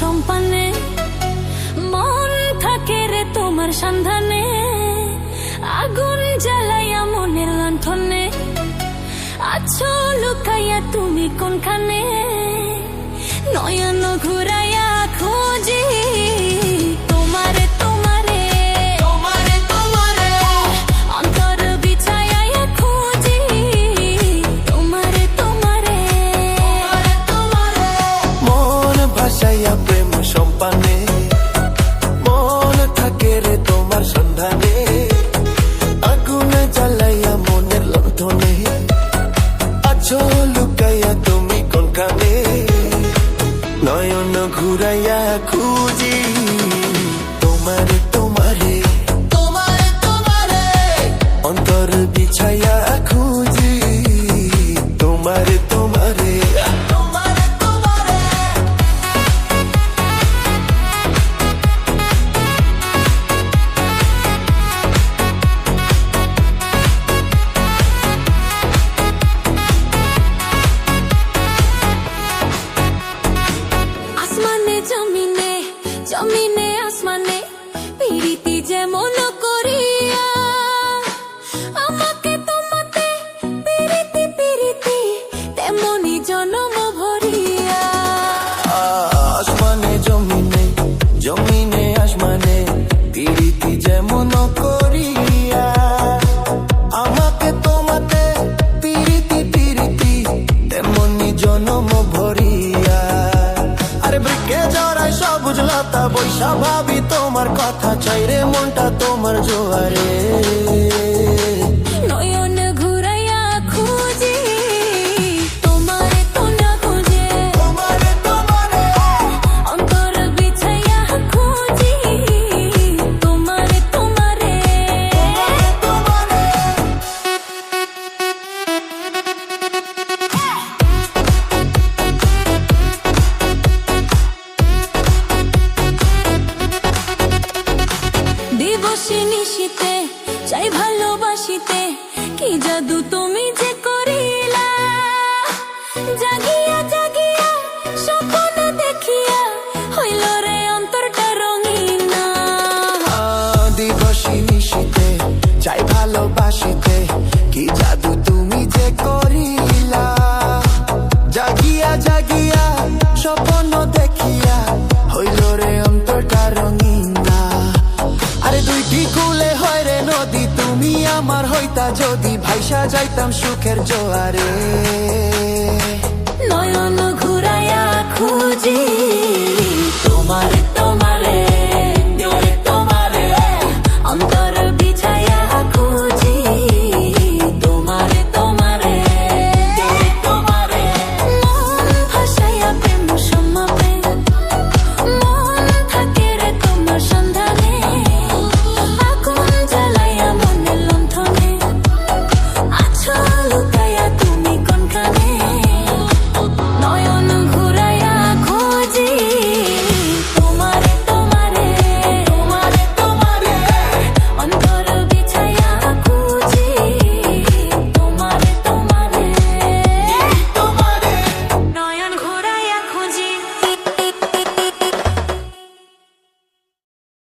সম্পানে মন থাকে রে তোমার সন্ধানে, আগুন জ্বালাইয়া মনের লণ্ঠনে, আছো লুকাইয়া তুমি কোনখানে? নয়ন ঘুরাইয়া ভাসাইয়া প্রেম সম্পানে। মন থাকে রে তোমার সন্ধানে। আগুন জ্বালাইয়া মনের আছো লুকাইয়া তুমি কোনখানে নয়ন ঘুরাইয়া খুঁজি। তোমারে তোমারে। তোমারে তোমারে। অন্তর বিছাইয়া জড়াই তা বৈশা ভাবি তোমার কথা। চাইরে মনটা তোমার জোয়ারে। কি জাদু তুমি যে ভাইসা যাইতাম সুখের জোয়ারে। নয়ন